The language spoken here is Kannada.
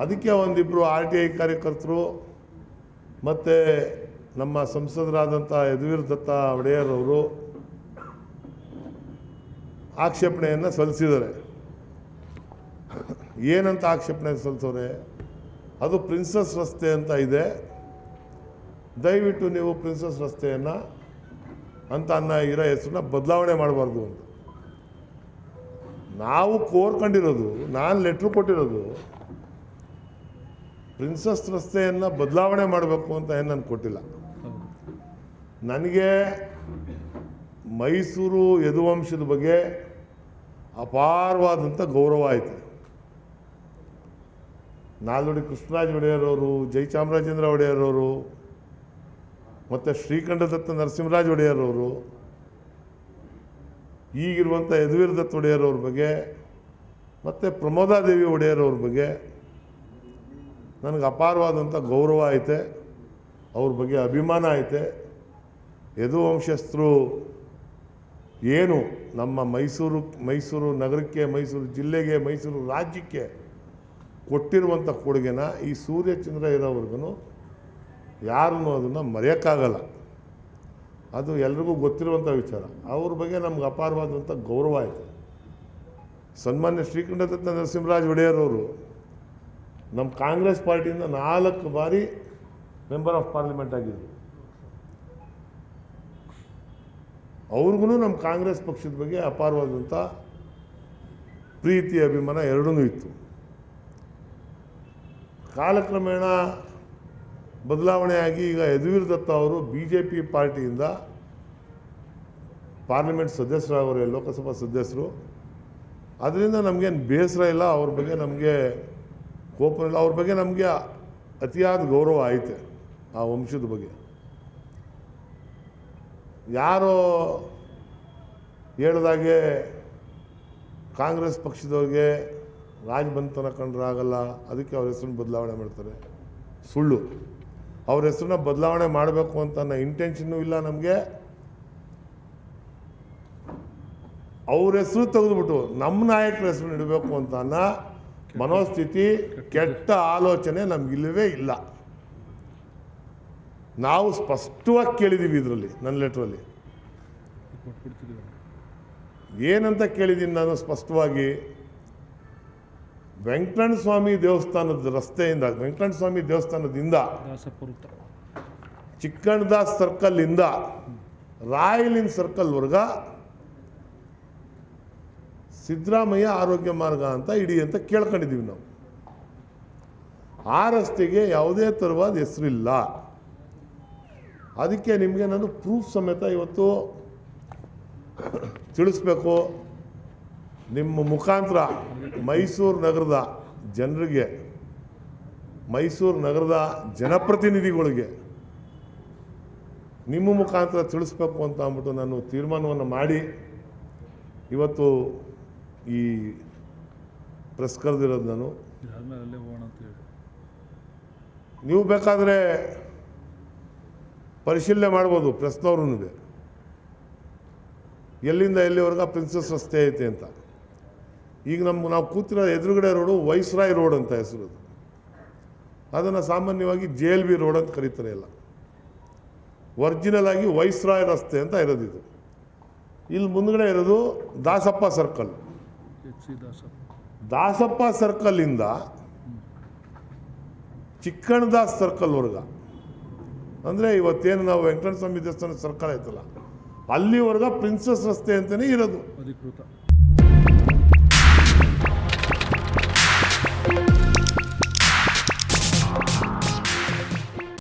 ಅದಕ್ಕೆ ಒಂದಿಬ್ಬರು ಆರ್ ಟಿ ಐ ಕಾರ್ಯಕರ್ತರು ಮತ್ತು ನಮ್ಮ ಸಂಸದರಾದಂಥ ಯದುವೀರ್ ದತ್ತ ಒಡೆಯರ್ ಅವರು ಆಕ್ಷೇಪಣೆಯನ್ನು ಸಲ್ಲಿಸಿದ್ದಾರೆ. ಏನಂತ ಆಕ್ಷೇಪಣೆ ಸಲ್ಲಿಸೋರೆ? ಅದು ಪ್ರಿನ್ಸಸ್ ರಸ್ತೆ ಅಂತ ಇದೆ. ದಯವಿಟ್ಟು ನೀವು ಪ್ರಿನ್ಸಸ್ ರಸ್ತೆಯನ್ನು ಅಂತ ಅನ್ನ ಇರೋ ಹೆಸರನ್ನ ಬದಲಾವಣೆ ಮಾಡಬಾರ್ದು ಅಂತ. ನಾವು ಕೋರ್ಕೊಂಡಿರೋದು, ನಾನು ಲೆಟ್ರ್ ಕೊಟ್ಟಿರೋದು ಪ್ರಿನ್ಸಸ್ ರಸ್ತೆಯನ್ನು ಬದಲಾವಣೆ ಮಾಡಬೇಕು ಅಂತ ಏನು ನಾನು ಕೊಟ್ಟಿಲ್ಲ. ನನಗೆ ಮೈಸೂರು ಯದುವಂಶದ ಬಗ್ಗೆ ಅಪಾರವಾದಂಥ ಗೌರವ ಆಯಿತು. ನಾಲ್ವಡಿ ಕೃಷ್ಣರಾಜ ಒಡೆಯರವರು ಜಯಚಾಮರಾಜೇಂದ್ರ ಒಡೆಯರವರು ಮತ್ತು ಶ್ರೀಕಂಠದತ್ತ ನರಸಿಂಹರಾಜ ಒಡೆಯರವರು ಈಗಿರುವಂಥ ಯದುವೀರ್ ದತ್ತ ಒಡೆಯರವ್ರ ಬಗ್ಗೆ, ಮತ್ತು ಪ್ರಮೋದಾದೇವಿ ಒಡೆಯರವ್ರ ಬಗ್ಗೆ ನನಗೆ ಅಪಾರವಾದಂಥ ಗೌರವ ಐತೆ, ಅವ್ರ ಬಗ್ಗೆ ಅಭಿಮಾನ ಐತೆ. ಯದುವಂಶಸ್ಥರು ಏನು ನಮ್ಮ ಮೈಸೂರು ಮೈಸೂರು ನಗರಕ್ಕೆ, ಮೈಸೂರು ಜಿಲ್ಲೆಗೆ, ಮೈಸೂರು ರಾಜ್ಯಕ್ಕೆ ಕೊಟ್ಟಿರುವಂಥ ಕೊಡುಗೆನ ಈ ಸೂರ್ಯಚಂದ್ರ ಇರೋವರೆಗೂ ಯಾರೂ ಅದನ್ನು ಮರೆಯೋಕ್ಕಾಗಲ್ಲ. ಅದು ಎಲ್ರಿಗೂ ಗೊತ್ತಿರುವಂಥ ವಿಚಾರ. ಅವ್ರ ಬಗ್ಗೆ ನಮ್ಗೆ ಅಪಾರವಾದಂಥ ಗೌರವ ಆಯಿತು ಸನ್ಮಾನ್ಯ ಶ್ರೀಕಂಠದತ್ತ ನರಸಿಂಹರಾಜ್ ಒಡೆಯರವರು ನಮ್ಮ ಕಾಂಗ್ರೆಸ್ ಪಾರ್ಟಿಯಿಂದ ನಾಲ್ಕು ಬಾರಿ ಮೆಂಬರ್ ಆಫ್ ಪಾರ್ಲಿಮೆಂಟ್ ಆಗಿದ್ದರು ಅವ್ರಿಗೂ ನಮ್ಮ ಕಾಂಗ್ರೆಸ್ ಪಕ್ಷದ ಬಗ್ಗೆ ಅಪಾರವಾದಂಥ ಪ್ರೀತಿ, ಅಭಿಮಾನ ಎರಡೂ ಇತ್ತು. ಕಾಲಕ್ರಮೇಣ ಬದಲಾವಣೆಯಾಗಿ ಈಗ ಯದುವೀರ್ ದತ್ತ ಅವರು ಬಿ ಜೆ ಪಿ ಪಾರ್ಟಿಯಿಂದ ಪಾರ್ಲಿಮೆಂಟ್ ಸದಸ್ಯರಾಗವ್ರೆ ಲೋಕಸಭಾ ಸದಸ್ಯರು. ಅದರಿಂದ ನಮಗೇನು ಬೇಸರ ಇಲ್ಲ, ಅವ್ರ ಬಗ್ಗೆ ನಮಗೆ ಕೋಪ ಇಲ್ಲ ಅವ್ರ ಬಗ್ಗೆ ನಮಗೆ ಅತಿಯಾದ ಗೌರವ ಐತೆ ಆ ವಂಶದ ಬಗ್ಗೆ. ಯಾರೋ ಹೇಳ್ದಾಗೆ ಕಾಂಗ್ರೆಸ್ ಪಕ್ಷದವ್ರಿಗೆ ರಾಜಬಂಧನ ಕಂಡ್ರೆ ಆಗಲ್ಲ, ಅದಕ್ಕೆ ಅವ್ರ ಹೆಸರನ್ನ ಬದಲಾವಣೆ ಮಾಡ್ತಾರೆ. ಸುಳ್ಳು. ಅವ್ರ ಹೆಸರನ್ನ ಬದಲಾವಣೆ ಮಾಡಬೇಕು ಅಂತ ಅನ್ನೋ ಇಂಟೆನ್ಷನ್ನು ಇಲ್ಲ ನಮಗೆ. ಅವ್ರ ಹೆಸರು ತೆಗೆದುಬಿಟ್ಟು, ನಮ್ಮ ನಾಯಕರ ಹೆಸರು ಇಡಬೇಕು ಅಂತ ಅನ್ನೋ ಮನೋಸ್ಥಿತಿ ಕೆಟ್ಟ ಆಲೋಚನೆ ನಮಗಿಲ್ಲವೇ ಇಲ್ಲ. ನಾವು ಸ್ಪಷ್ಟವಾಗಿ ಕೇಳಿದ್ದೀವಿ ಇದರಲ್ಲಿ, ನನ್ನ ಲೆಟ್ರಲ್ಲಿ. ಏನಂತ ಕೇಳಿದ್ದೀನಿ ನಾನು ಸ್ಪಷ್ಟವಾಗಿ ವೆಂಕಟಣ ಸ್ವಾಮಿ ದೇವಸ್ಥಾನದ ರಸ್ತೆಯಿಂದ ವೆಂಕಟಣ ಸ್ವಾಮಿ ದೇವಸ್ಥಾನದಿಂದ ಇಂದ ಸರ್ಕಲ್ಲಿಂದ ರಾಯಲಿನ್ ಸರ್ಕಲ್ವರೆಗ ಸಿದ್ದರಾಮಯ್ಯ ಆರೋಗ್ಯ ಮಾರ್ಗ ಅಂತ ಇಡಿ ಅಂತ ಕೇಳ್ಕೊಂಡಿದ್ದೀವಿ ನಾವು. ಆ ರಸ್ತೆಗೆ ಯಾವುದೇ ಥರವಾದ ಹೆಸರಿಲ್ಲ. ಅದಕ್ಕೆ ನಿಮಗೆ ನಾನು ಪ್ರೂಫ್ ಸಮೇತ ಇವತ್ತು ತಿಳಿಸ್ಬೇಕು. ನಿಮ್ಮ ಮುಖಾಂತರ ಮೈಸೂರು ನಗರದ ಜನರಿಗೆ, ಮೈಸೂರು ನಗರದ ಜನಪ್ರತಿನಿಧಿಗಳಿಗೆ ನಿಮ್ಮ ಮುಖಾಂತರ ತಿಳಿಸ್ಬೇಕು ಅಂತ ಅಂದ್ಬಿಟ್ಟು ನಾನು ತೀರ್ಮಾನವನ್ನು ಮಾಡಿ. ಇವತ್ತು ಈ ಪ್ರೆಸ್ ಕರೆದಿರೋದು ನಾನು. ನೀವು ಬೇಕಾದರೆ ಪರಿಶೀಲನೆ ಮಾಡ್ಬೋದು ಪ್ರೆಸ್ನವ್ರೂ ಎಲ್ಲಿಂದ ಎಲ್ಲಿವರೆಗೂ ಪ್ರಿನ್ಸಸ್ ರಸ್ತೆ ಐತೆ ಅಂತ. ಈಗ ನಮ್ಮ ನಾವು ಕೂತಿರೋ ಎದುರುಗಡೆ ರೋಡು ವೈಸ್ರಾಯ್ ರೋಡ್ ಅಂತ ಹೆಸರು ಅದು. ಅದನ್ನು ಸಾಮಾನ್ಯವಾಗಿ ಜೆ ಎಲ್ ಬಿ ರೋಡ್ ಅಂತ ಕರೀತಾರೆ ಎಲ್ಲ. ಒರಿಜಿನಲ್ ಆಗಿ ವೈಸ್ರಾಯ್ ರಸ್ತೆ ಅಂತ ಇರೋದು ಇದು ಇಲ್ಲಿ ಮುಂದ್ಗಡೆ ಇರೋದು ದಾಸಪ್ಪ ಸರ್ಕಲ್. ದಾಸಪ್ಪ ಸರ್ಕಲಿಂದ ಚಿಕ್ಕಣದಾಸ್ ಸರ್ಕಲ್ವರೆಗ ಅಂದರೆ ಇವತ್ತೇನು ನಾವು ವೆಂಕಟಸ್ವಾಮಿ ದೇವಸ್ಥಾನ ಸರ್ಕಲ್ ಆಯ್ತಲ್ಲ, ಅಲ್ಲಿವರೆಗ ಪ್ರಿನ್ಸಸ್ ರಸ್ತೆ ಅಂತಲೇ ಇರೋದು. ಅಧಿಕೃತ.